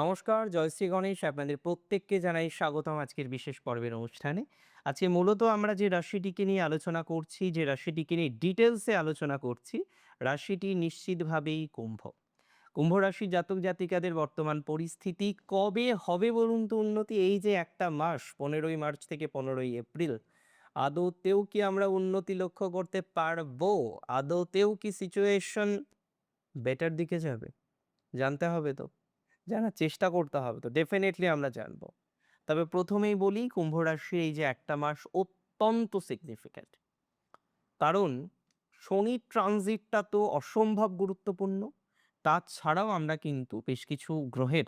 নমস্কার জয়শ্রী গণেশ। আপনাদের প্রত্যেককে জানাই স্বাগতম আজকের বিশেষ পর্বের অনুষ্ঠানে। আজকে মূলত আমরা যে রাশিটিকে নিয়ে আলোচনা করছি, যে রাশিটিকে নিয়ে ডিটেলসে আলোচনা করছি, রাশিটি নিশ্চিতভাবেই কুম্ভ। কুম্ভ রাশি জাতক জাতিকাদের বর্তমান পরিস্থিতি, কবে হবে বলুন তো উন্নতি? এই যে একটা মাস, পনেরোই মার্চ থেকে পনেরোই এপ্রিল আদৌতেও কি আমরা উন্নতি লক্ষ্য করতে পারব? আদৌতেও কি সিচুয়েশন বেটার দিকে যাবে? জানতে হবে তো। জানার চেষ্টা করতে হবে তো ডেফিনেটলি আমরা জানব। তবে প্রথমেই বলি কুম্ভ রাশির এই যে একটা মাস অত্যন্ত সিগনিফিক্যান্ট কারণ শনি ট্রানজিটটা তো অসম্ভব গুরুত্বপূর্ণ, তাছাড়াও আমরা কিন্তু বেশ কিছু গ্রহের,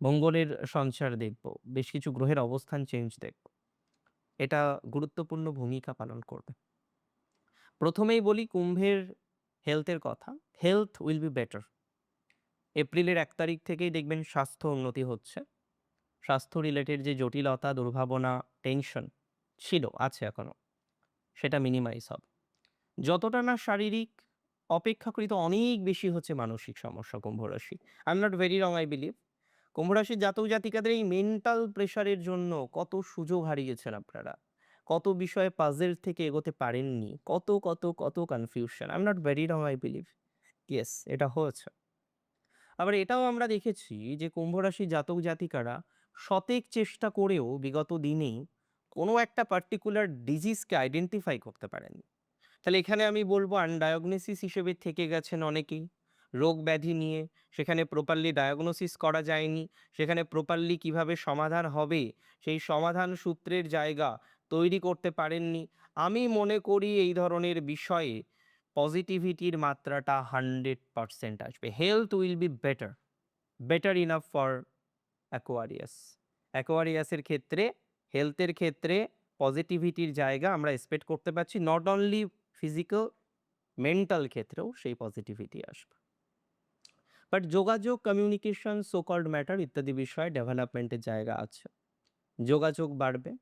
মঙ্গলের সঞ্চার দেখব, বেশ কিছু গ্রহের অবস্থান চেঞ্জ দেখব। এটা গুরুত্বপূর্ণ ভূমিকা পালন করবে। প্রথমেই বলি কুম্ভের হেলথের কথা হেলথ উইল বি বেটার এপ্রিলের এক তারিখ থেকেই দেখবেন স্বাস্থ্য উন্নতি হচ্ছে। স্বাস্থ্য রিলেটেড যে জটিলতা, দুর্ভাবনা টেনশন ছিল, আছে এখনও সেটা মিনিমাইজ হবে। যতটা না শারীরিক অপেক্ষাকৃত অনেক বেশি হচ্ছে মানসিক সমস্যা, কুম্ভ রাশি। I am not very wrong I believe কুম্ভ রাশির জাতক জাতিকাদের এই মেন্টাল প্রেশারের জন্য কত সুযোগ হারিয়েছেন আপনারা? কত বিষয়ে পাজেল থেকে এগোতে পারেননি? কত কত কত confusion I am not very wrong I believe yes এটা হয়েছে। আবার এটাও আমরা দেখেছি যে কুম্ভ রাশি জাতক জাতিকারা শতেক চেষ্টা করেও বিগত দিনেই কোনো একটা পার্টিকুলার ডিজিজকে আইডেন্টিফাই করতে পারেনি তাহলে এখানে আমি বলব আনডায়াগনোসিস হিসেবে থেকে গেছেন অনেকেই। রোগ ব্যাধি নিয়ে সেখানে প্রপারলি ডায়াগনোসিস করা যায়নি, সেখানে প্রপারলি কীভাবে সমাধান হবে, সেই সমাধান সূত্রের জায়গা তৈরি করতে পারেননি। আমি মনে করি এই ধরনের বিষয়ে পজিটিভিটির মাত্রাটা হান্ড্রেড পারসেন্ট আসবে। Health will be better better enough for Aquarius অ্যাকোয়ারিয়াসের ক্ষেত্রে হেলথের ক্ষেত্রে পজিটিভিটির জায়গা আমরা এক্সপেক্ট করতে পারছি নট অনলি ফিজিক্যাল মেন্টাল ক্ষেত্রেও সেই পজিটিভিটি আসবে। বাট যোগাযোগ কমিউনিকেশন সোকল্ড ম্যাটার ইত্যাদি বিষয়ে ডেভেলপমেন্টের জায়গা আছে। যোগাযোগ বাড়বে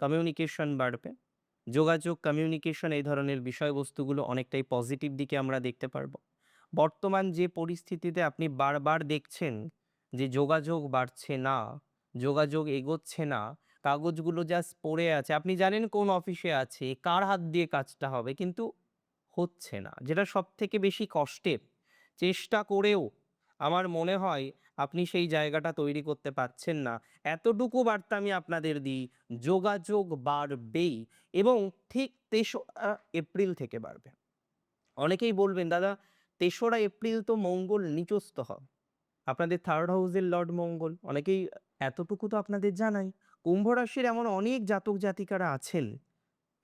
কমিউনিকেশন বাড়বে। যোগাযোগ কমিউনিকেশন এই ধরনের বিষয়বস্তুগুলো অনেকটাই পজিটিভ দিকে আমরা দেখতে পারব। বর্তমান যে পরিস্থিতিতে আপনি বারবার দেখছেন যে যোগাযোগ বাড়ছে না, যোগাযোগ এগোচ্ছে না, কাগজগুলো জাস্ট পড়ে আছে, আপনি জানেন কোন অফিসে আছে, কার হাত দিয়ে কাজটা হবে, কিন্তু হচ্ছে না। যেটা সব থেকে বেশি কষ্টের চেষ্টা করেও আমার মনে হয় আপনি সেই জায়গাটা তৈরি করতে পারছেন না। এতটুকু বার্তা আমি আপনাদের দিই, যোগাযোগ বাড়বেই এবং ঠিক তেসরা এপ্রিল থেকে বাড়বে। অনেকেই বলবেন, দাদা, তেসরা এপ্রিল তো মঙ্গল নিচস্থ হবে আপনাদের থার্ড হাউসের লর্ড মঙ্গল। অনেকেই, এতটুকু তো আপনাদের জানাই। কুম্ভ রাশির এমন অনেক জাতক জাতিকারা আছেন,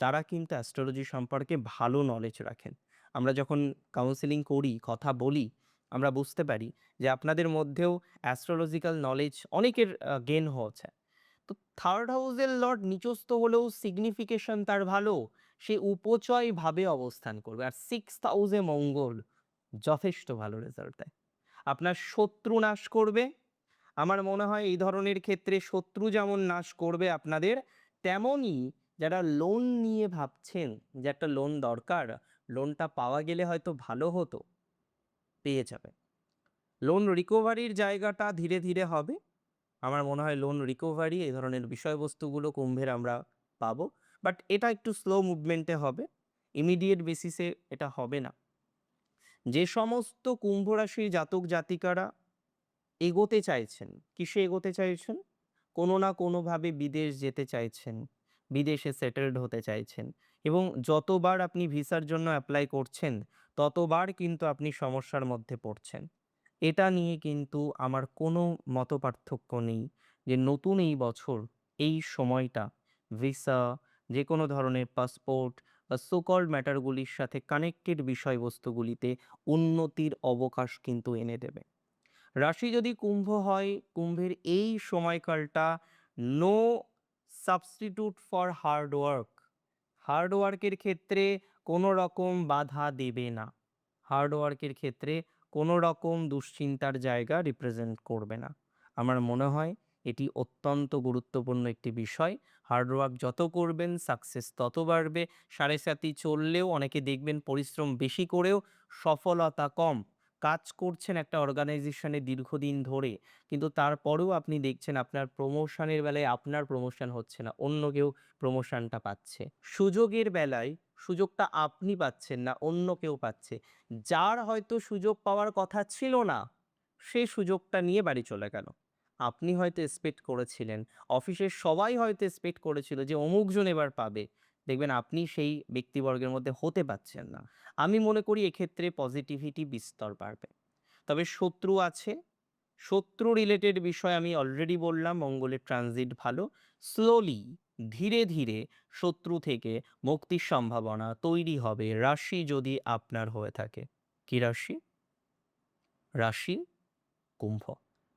তারা কিন্তু অ্যাস্ট্রোলজি সম্পর্কে ভালো নলেজ রাখেন। আমরা যখন কাউন্সেলিং করি, কথা বলি আমরা বুঝতে পারি যে আপনাদের মধ্যেও অ্যাস্ট্রোলজিক্যাল নলেজ অনেকের গেন হচ্ছে তো থার্ড হাউসের লর্ড নিচস্থ হলেও সিগনিফিকেশন তার ভালো, সে উপচয় ভাবে অবস্থান করবে। আর সিক্স হাউসে মঙ্গল যথেষ্ট ভালো রেজাল্ট দেয়। আপনার শত্রু নাশ করবে। আমার মনে হয় এই ধরনের ক্ষেত্রে শত্রু যেমন নাশ করবে আপনাদের, তেমনই যারা লোন নিয়ে ভাবছেন, যে একটা লোন দরকার লোনটা পাওয়া গেলে হয়তো ভালো হতো। পেয়ে যাবে। লোন রিকভারির জায়গাটা ধীরে ধীরে হবে। আমার মনে হয় লোন রিকভারি এই ধরনের বিষয়বস্তুগুলো কুম্ভের আমরা পাবো। বাট এটা একটু স্লো মুভমেন্টে হবে। ইমিডিয়েট বেসিসে এটা হবে না। যে সমস্ত কুম্ভ রাশির জাতক জাতিকারা এগোতে চাইছেন, কিসে এগোতে চাইছেন? কোনো না কোনোভাবে বিদেশ যেতে চাইছেন। বিদেশে সেটেলড হতে চাইছেন। এবং যতবার আপনি ভিসার জন্য অ্যাপ্লাই করছেন, ততবার কিন্তু আপনি সমস্যার মধ্যে পড়ছেন। এটা নিয়ে কিন্তু আমার কোনো মত পার্থক্য নেই যে নতুন এই বছর এই সময়টা ভিসা যে কোনো ধরনের পাসপোর্ট বা সোকল্ড ম্যাটারগুলির সাথে কানেক্টেড বিষয়বস্তুগুলিতে উন্নতির অবকাশ কিন্তু এনে দেবে। রাশি যদি কুম্ভ হয়, কুম্ভের এই সময়কালটা no substitute for hard work hard ওয়ার্কের ক্ষেত্রে কোনো রকম বাধা দেবে না। হার্ড ওয়ার্কের ক্ষেত্রে কোনো রকম দুশ্চিন্তার জায়গা রিপ্রেজেন্ট করবে না। আমার মনে হয় এটি অত্যন্ত গুরুত্বপূর্ণ একটি বিষয়। হার্ড ওয়ার্ক যত করবেন সাকসেস তত বাড়বে। সাড়ে সাতি চললেও অনেকে দেখবেন পরিশ্রম বেশি করেও সফলতা কম। কাজ করছেন একটা অর্গানাইজেশনে দীর্ঘদিন ধরে। কিন্তু তারপরেও আপনি দেখছেন আপনার প্রমোশনের বেলায় আপনার প্রমোশন হচ্ছে না, অন্য কেউ প্রমোশনটা পাচ্ছে। সুযোগের বেলায় সুযোগটা আপনি পাচ্ছেন না, অন্য কেউ পাচ্ছে। যার হয়তো সুযোগ পাওয়ার কথা ছিল না, সে সুযোগটা নিয়ে বাড়ি চলে গেল। আপনি হয়তো এক্সপেক্ট করেছিলেন, অফিসের সবাই হয়তো এক্সপেক্ট করেছিল যে অমুকজন এবার পাবে। দেখবেন আপনি সেই ব্যক্তিবর্গের মধ্যে হতে পারছেন না। আমি মনে করি এক্ষেত্রে পজিটিভিটি বিস্তর বাড়বে। তবে শত্রু আছে। শত্রু রিলেটেড বিষয় আমি অলরেডি বললাম, মঙ্গলের ট্রানজিট ভালো। স্লোলি ধীরে ধীরে শত্রু থেকে মুক্তির সম্ভাবনা তৈরি হবে। রাশি যদি আপনার হয়ে থাকে, কি রাশি? রাশি কুম্ভ।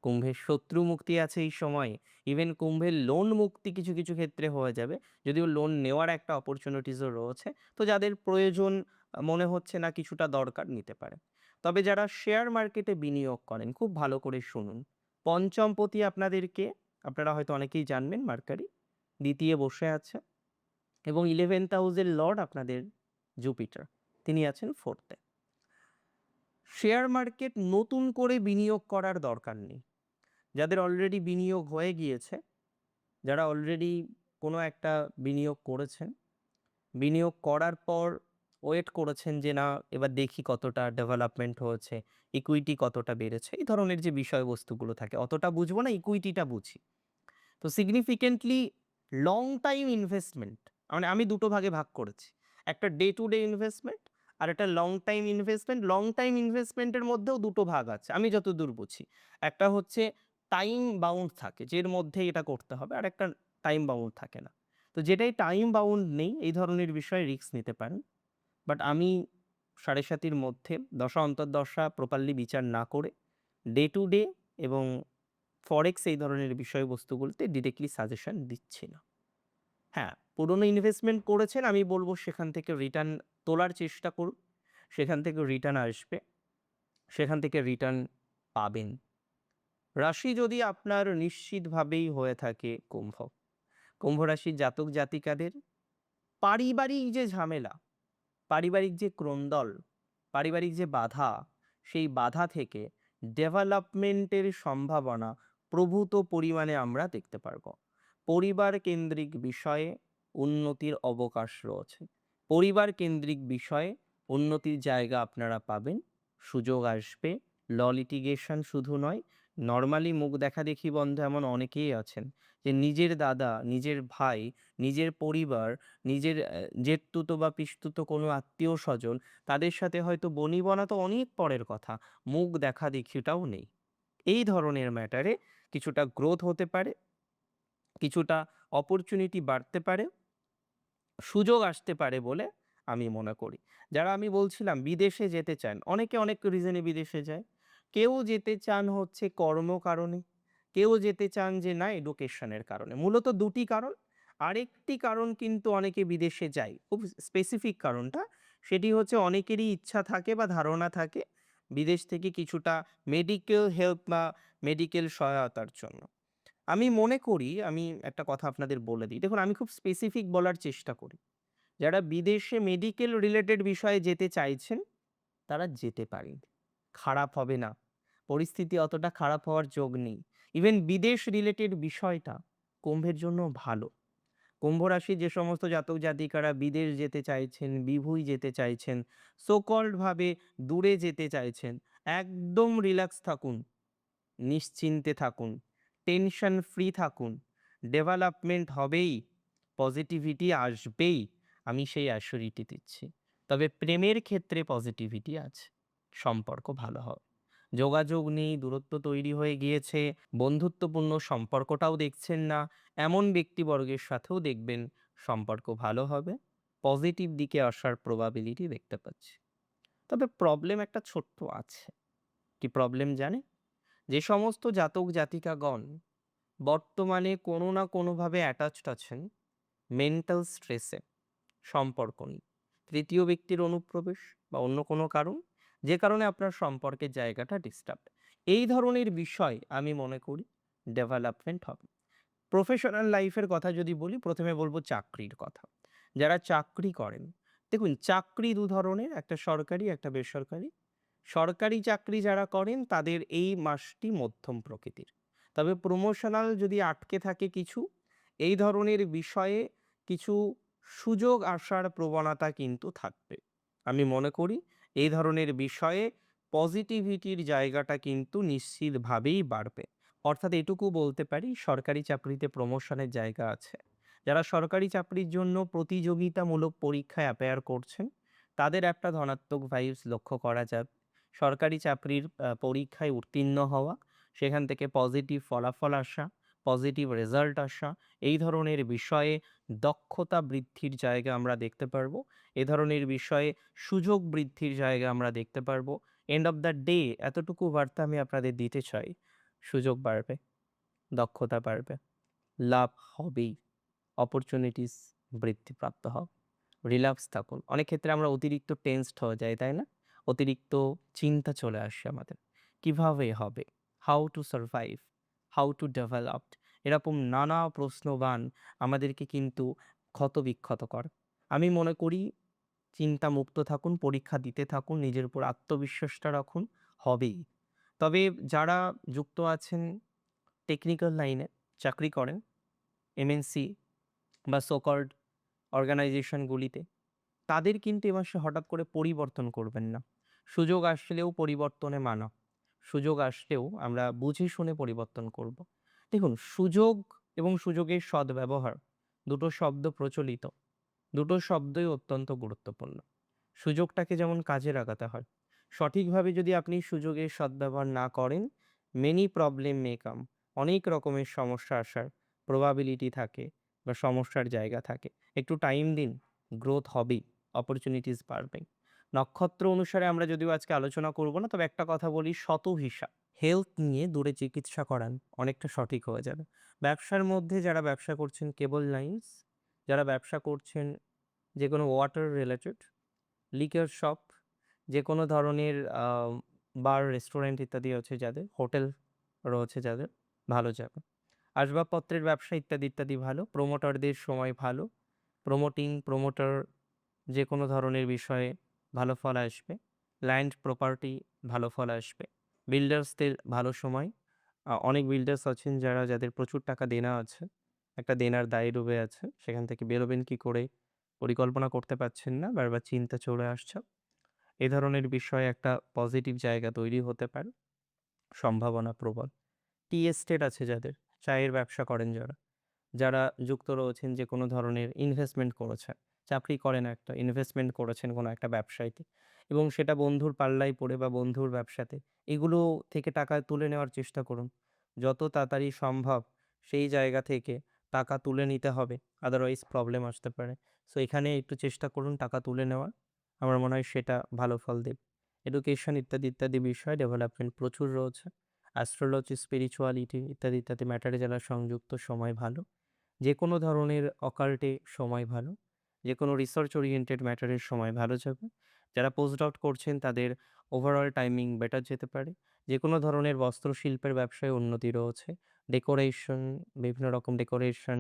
কুম্ভের শত্রু মুক্তি আছে এই সময়ে। ইভেন কুম্ভের লোন মুক্তি কিছু কিছু ক্ষেত্রে হয়ে যাবে। যদিও লোন নেওয়ার একটা অপরচুনিটিসও রয়েছে, তো যাদের প্রয়োজন মনে হচ্ছে না কিছুটা দরকার নিতে পারে। তবে যারা শেয়ার মার্কেটে বিনিয়োগ করেন, খুব ভালো করে শুনুন। পঞ্চমপতি আপনাদেরকে আপনারা হয়তো অনেকেই জানবেন, মার্কারি। দ্বিতীয় বসে আছে। এবং ইলেভেন্থ হাউসের লর্ড আপনাদের জুপিটার তিনি আছেন ফোর্থে শেয়ার মার্কেট নতুন করে বিনিয়োগ করার দরকার নেই। যাদের অলরেডি বিনিয়োগ হয়ে গিয়েছে, যারা অলরেডি কোনো একটা বিনিয়োগ করেছেন, বিনিয়োগ করার পর ওয়েট করেছেন যে না, এবার দেখি কতটা ডেভেলপমেন্ট হয়েছে ইকুইটি কতটা বেড়েছে, এই ধরনের যে বিষয়বস্তুগুলো থাকে, অতটা বুঝব না ইকুইটিটা বুঝি। তো সিগনিফিকেন্টলি লং টাইম ইনভেস্টমেন্ট মানে আমি দুটো ভাগে ভাগ করেছি, একটা ডে টু ডে ইনভেস্টমেন্ট আর একটা long time investment long time ইনভেস্টমেন্টের মধ্যেও দুটো ভাগ আছে, আমি যতদূর বুঝি। একটা হচ্ছে টাইম বাউন্ড থাকে যের মধ্যে এটা করতে হবে, আর একটা টাইম বাউন্ড থাকে না। তো যেটাই টাইম বাউন্ড নেই, এই ধরনের বিষয়ে রিস্ক নিতে পারেন। বাট আমি সাড়ে সাতির মধ্যে দশা অন্তর্দশা প্রপারলি বিচার না করে ডে টু ডে এবং ফরেক্স এই ধরনের বিষয়বস্তুগুলোতে ডিরেক্টলি সাজেশন দিচ্ছি না। হ্যাঁ পুরনো ইনভেস্টমেন্ট করেছেন, আমি বলব সেখান থেকে রিটার্ন তোলার চেষ্টা করুন। সেখান থেকে রিটার্ন আসবে। সেখান থেকে রিটার্ন পাবেন। রাশি যদি আপনার নিশ্চিতভাবেই হয়ে থাকে কুম্ভ। কুম্ভ রাশির জাতক জাতিকাদের পারিবারিক যে ঝামেলা, পারিবারিক যে ক্রন্দল, পারিবারিক যে বাধা, সেই বাধা থেকে ডেভেলপমেন্টের সম্ভাবনা প্রভূত পরিমাণে আমরা দেখতে পারব। পরিবার কেন্দ্রিক বিষয়ে উন্নতির অবকাশ রয়েছে। পরিবার কেন্দ্রিক বিষয়ে উন্নতির জায়গা আপনারা পাবেন। সুযোগ আসবে। ল লিটিগেশন শুধু নয় নর্মালি মুখ দেখা দেখি বন্ধ এমন অনেকেই আছেন যে নিজের দাদা নিজের ভাই নিজের পরিবার নিজের আহ, জেঠতুতো বা পিসতুতো কোনো আত্মীয় স্বজন তাদের সাথে হয়তো বনিবনা তো অনেক পরের কথা মুখ দেখা দেখিটাও নেই। এই ধরনের ম্যাটারে কিছুটা গ্রোথ হতে পারে কিছুটা অপরচুনিটি বাড়তে পারে সুযোগ আসতে পারে বলে আমি মনে করি। যারা আমি বলছিলাম বিদেশে যেতে চান অনেকে অনেক রিজনে বিদেশে যায়। কেউ যেতে চান হচ্ছে কর্ম কারণে, কেউ যেতে চান যে না এডুকেশনের কারণে। মূলত দুটি কারণ। আরেকটি কারণ কিন্তু অনেকে বিদেশে যায়, খুব স্পেসিফিক কারণটা, সেটি হচ্ছে অনেকেরই ইচ্ছা থাকে বা ধারণা থাকে বিদেশ থেকে কিছুটা মেডিকেল হেল্প বা মেডিকেল সহায়তার জন্য। আমি মনে করি, আমি একটা কথা আপনাদের বলে দিই। দেখুন, আমি খুব স্পেসিফিক বলার চেষ্টা করি। যারা বিদেশে মেডিকেল রিলেটেড বিষয়ে যেতে চাইছেন, তারা যেতে পারেন। খারাপ হবে না। পরিস্থিতি অতটা খারাপ হওয়ার যোগ নেই। ইভেন বিদেশ রিলেটেড বিষয়টা কুম্ভের জন্য ভালো। কুম্ভ রাশি যে সমস্ত জাতক জাতিকারা বিদেশ যেতে চাইছেন, বিভুই যেতে চাইছেন সোকল্ডভাবে দূরে যেতে চাইছেন, একদম রিল্যাক্স থাকুন, নিশ্চিন্তে থাকুন টেনশন ফ্রি থাকুন ডেভেলপমেন্ট হবেই পজিটিভিটি আসবেই। আমি সেই অ্যাসিউরিটি দিচ্ছি। তবে প্রেমের ক্ষেত্রে পজিটিভিটি আছে। সম্পর্ক ভালো হবে যোগাযোগ নেই, দূরত্ব তৈরি হয়ে গিয়েছে, বন্ধুত্বপূর্ণ সম্পর্কটাও দেখছেন না, এমন ব্যক্তিবর্গের সাথেও দেখবেন সম্পর্ক ভালো হবে, পজিটিভ দিকে আসার প্রবাবিলিটি দেখতে পাচ্ছি। তবে প্রবলেম একটা ছোট্ট আছে। কি প্রবলেম জানে যে সমস্ত জাতক জাতিকাগণ বর্তমানে কোনো না কোনোভাবে অ্যাটাচড আছেন মেন্টাল স্ট্রেসে সম্পর্ক নেই তৃতীয় ব্যক্তির অনুপ্রবেশ বা অন্য কোনো কারণ? যে কারণে আপনার সম্পর্কের জায়গাটা ডিস্টার্ব এই ধরনের বিষয় আমি মনে করি ডেভেলপমেন্ট হবে। প্রফেশনাল লাইফের কথা যদি বলি, প্রথমে বলব চাকরির কথা। যারা চাকরি করেন, দেখুন চাকরি দু ধরনের, একটা সরকারি, একটা বেসরকারি। সরকারি চাকরি যারা করেন, তাদের এই মাসটি মধ্যম প্রকৃতির। তবে প্রমোশনাল যদি আটকে থাকে কিছু, এই ধরনের বিষয়ে কিছু সুযোগ আসার প্রবণতা কিন্তু থাকবে। আমি মনে করি এই ধরনের বিষয়ে পজিটিভিটির জায়গাটা কিন্তু নিশ্চিতভাবেই বাড়বে। অর্থাৎ এটুকু বলতে পারি, সরকারি চাকরিতে প্রমোশনের জায়গা আছে। যারা সরকারি চাকরির জন্য প্রতিযোগিতামূলক পরীক্ষায় অ্যাপেয়ার করছেন, তাদের একটা ধনাত্মক ভাইবস লক্ষ্য করা যাবে সরকারি চাকরির পরীক্ষায় উত্তীর্ণ হওয়া, সেখান থেকে পজিটিভ ফলাফল আসা পজিটিভ রেজাল্ট আসা, এই ধরনের বিষয়ে দক্ষতা বৃদ্ধির জায়গা আমরা দেখতে পারব, এ ধরনের বিষয়ে সুযোগ বৃদ্ধির জায়গা আমরা দেখতে পারব। এন্ড অফ দ্য ডে এতটুকু বার্তা আমি আপনাদের দিতে চাই, সুযোগ বাড়বে, দক্ষতা বাড়বে, লাভ হবেই অপরচুনিটিস বৃদ্ধিপ্রাপ্ত হবে রিল্যাক্স থাকুন। অনেক ক্ষেত্রে আমরা অতিরিক্ত টেন্সড হয়ে যাই, তাই না? অতিরিক্ত চিন্তা চলে আসে আমাদের, কীভাবে হবে? How to survive how to develop এরকম নানা প্রশ্নবান আমাদেরকে কিন্তু ক্ষতবিক্ষত করে আমি মনে করি চিন্তা মুক্ত থাকুন, পরীক্ষা দিতে থাকুন, নিজের উপর আত্মবিশ্বাসটা রাখুন, হবেই। তবে যারা যুক্ত আছেন টেকনিক্যাল লাইনে চাকরি করেন এমএনসি বা সোকল্ড অর্গানাইজেশনগুলিতে তাদের কিন্তু এ মাসে হঠাৎ করে পরিবর্তন করবেন না। সুযোগ আসলেও পরিবর্তনে মানা। সুযোগ আসলেও আমরা বুঝে শুনে পরিবর্তন করব। দেখুন, সুযোগ এবং সুযোগের সদ্ব্যবহার দুটো শব্দ প্রচলিত। দুটো শব্দই অত্যন্ত গুরুত্বপূর্ণ। সুযোগটাকে যেমন কাজে লাগাতে হয়, সঠিকভাবে যদি আপনি সুযোগের সদ্ব্যবহার না করেন মেনি প্রবলেম মে কাম অনেক রকমের সমস্যা আসার প্রবাবিলিটি থাকে বা সমস্যার জায়গা থাকে। একটু টাইম দিন গ্রোথ হবেই অপরচুনিটিস বাড়বে নক্ষত্র অনুসারে আমরা যদিও আজকে আলোচনা করব না, তবে একটা কথা বলি, শত হিসাব। হেলথ নিয়ে দূরে চিকিৎসা করান, অনেকটা সঠিক হয়ে যাবে। ব্যবসার মধ্যে যারা ব্যবসা করছেন কেবল লাইন্স যারা ব্যবসা করছেন যে কোনো ওয়াটার রিলেটেড লিকার শপ যে কোনো ধরনের বার রেস্টুরেন্ট ইত্যাদি আছে যাদের হোটেল রয়েছে যাদের, ভালো যাবে। আসবাবপত্রের ব্যবসা ইত্যাদি ইত্যাদি ভালো প্রোমোটারদের সময় ভালো প্রোমোটিং প্রোমোটার যে কোনো ধরনের বিষয়ে ভালো ফল আসবে ল্যান্ড প্রপার্টি ভালো ফল আসবে। বিল্ডার্সদের ভালো সময়। অনেক বিল্ডার্স আছেন যারা, যাদের প্রচুর টাকা দেনা আছে। একটা দেনার দায়ে ডুবে আছে। সেখান থেকে বেরোবেন কি করে? পরিকল্পনা করতে পারছেন না। বারবার চিন্তা চলে আসছে। এ ধরনের বিষয়ে একটা পজিটিভ জায়গা তৈরি হতে পারে। সম্ভাবনা প্রবল। টি এস্টেট আছে যাদের। চায়ের ব্যবসা করেন যারা। যারা যুক্ত রয়েছেন যে কোনো ধরনের ইনভেস্টমেন্ট করেছেন। চাকরি করেন একটা ইনভেস্টমেন্ট করেছেন কোনো একটা ব্যবসায়তে এবং সেটা বন্ধুর পাল্লায় পড়ে বা বন্ধুর ব্যবসাতে, এগুলো থেকে টাকা তুলে নেওয়ার চেষ্টা করুন। যত তাড়াতাড়ি সম্ভব সেই জায়গা থেকে টাকা তুলে নিতে হবে আদারওয়াইজ প্রবলেম আসতে পারে। সো এখানে একটু চেষ্টা করুন টাকা তুলে নেওয়ার। আমার মনে হয় সেটা ভালো ফল দেবে। এডুকেশন ইত্যাদি ইত্যাদি বিষয়ে ডেভেলপমেন্ট প্রচুর রয়েছে। অ্যাস্ট্রোলজি স্পিরিচুয়ালিটি ইত্যাদি ইত্যাদি ম্যাটারে যারা সংযুক্ত, সময় ভালো। যে কোনো ধরনের অকাল্টে সময় ভালো। যে কোনো রিসার্চ ওরিয়েন্টেড ম্যাটারের সময় ভালো যাবে। যারা পোস্ট আউট করছেন তাদের ওভারঅল টাইমিং বেটার যেতে পারে। যে কোনো ধরনের বস্ত্রশিল্পের ব্যবসায় উন্নতি রয়েছে। ডেকোরেশন বিভিন্ন রকম ডেকোরেশন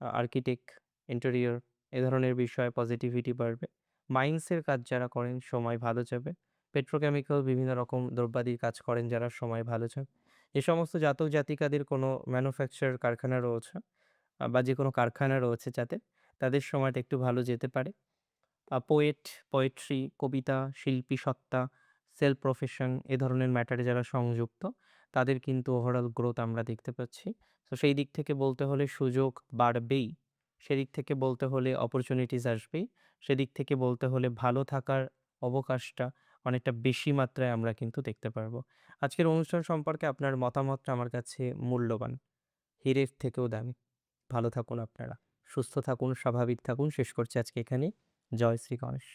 আর্কিটেক্ট ইন্টেরিয়র এ ধরনের বিষয়ে পজিটিভিটি বাড়বে। মাইন্সের কাজ যারা করেন সময় ভালো যাবে। পেট্রোকেমিক্যাল বিভিন্ন রকম দ্রব্যাদির কাজ করেন যারা সময় ভালো যাবে। যে সমস্ত জাতক জাতিকাদের কোনো ম্যানুফ্যাকচার কারখানা রয়েছে বা যে কোনো কারখানা রয়েছে যাদের। তাদের সময়টা একটু ভালো যেতে পারে। পোয়েট পোয়েট্রি কবিতা, শিল্পী, সত্তা সেলফ প্রফেশন এ ধরনের ম্যাটারে যারা সংযুক্ত, তাদের কিন্তু ওভারঅল গ্রোথ আমরা দেখতে পাচ্ছি। তো সেই দিক থেকে বলতে হলে সুযোগ বাড়বেই। সেদিক থেকে বলতে হলে অপরচুনিটিস আসবেই। সেদিক থেকে বলতে হলে ভালো থাকার অবকাশটা অনেকটা বেশি মাত্রায় আমরা কিন্তু দেখতে পারব। আজকের অনুষ্ঠান সম্পর্কে আপনার মতামতটা আমার কাছে মূল্যবান। হীরের থেকেও দামি। ভালো থাকুন আপনারা। সুস্থ থাকুন স্বাভাবিক থাকুন। শেষ করছি আজকে এখানে জয় শ্রী গণেশ।